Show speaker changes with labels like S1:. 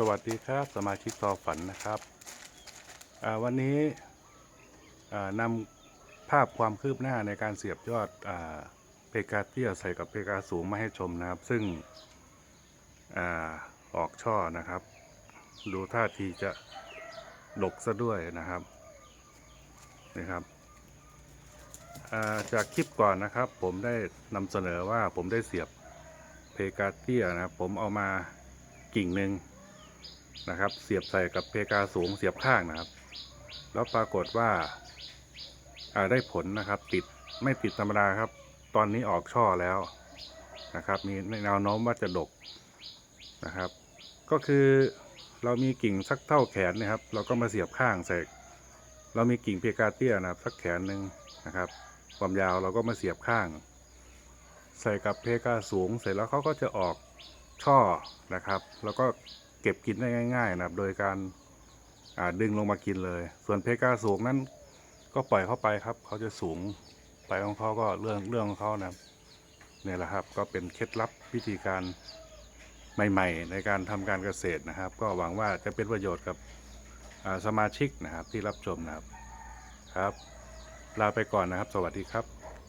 S1: สวัสดีครับสมาชิกต่อฝันนะครับวันนี้นำภาพความคืบหน้าในการเสียบยอดอเพกาเตี้ยใส่กับเพกาสูงมาให้ชมนะครับ ซึ่งอออกช่อนะครับ ดูท่าทีจะหลกซะด้วยนะครับนี่ครับจากคลิปก่อนนะครับ ผมได้นำเสนอว่าผมได้เสียบเพกาเตี้ยนะครับ ผมเอามากิ่งหนึ่ง นะครับ เสียบใส่กับเพกาสูงเสียบข้างนะครับ แล้วปรากฏว่าได้ผลนะครับ ติดไม่ติดธรรมดาครับ ตอนนี้ออกช่อแล้วนะครับ มีแนวโน้มว่าจะดกนะครับ ก็คือเรามีกิ่งสักเท่าแขนนะครับ เราก็มาเสียบข้างใส่เรามีกิ่งเพกาเตี้ยนะครับ สักแขนหนึ่งนะครับ ความยาวเราก็มาเสียบข้าง ใส่กับเพกาสูงเสร็จแล้วเขาก็จะออกช่อนะครับ แล้วก็ เก็บกินได้ง่าย ๆ นะครับ โดยการาดึงลงมากินเลย ส่วนเพกาสูงนั้นก็ปล่อยเข้าไปครับ เขาจะสูงไปของเขาก็เรื่องเรื่องของเขานะครับเนี่ยแหละครับก็เป็นเคล็ดลับวิธีการใหม่ ๆ ในการทำการเกษตรนะครับ ก็หวังว่าจะเป็นประโยชน์กับสมาชิกนะครับที่รับชมนะครับครับ ลาไปก่อนนะครับ สวัสดีครับ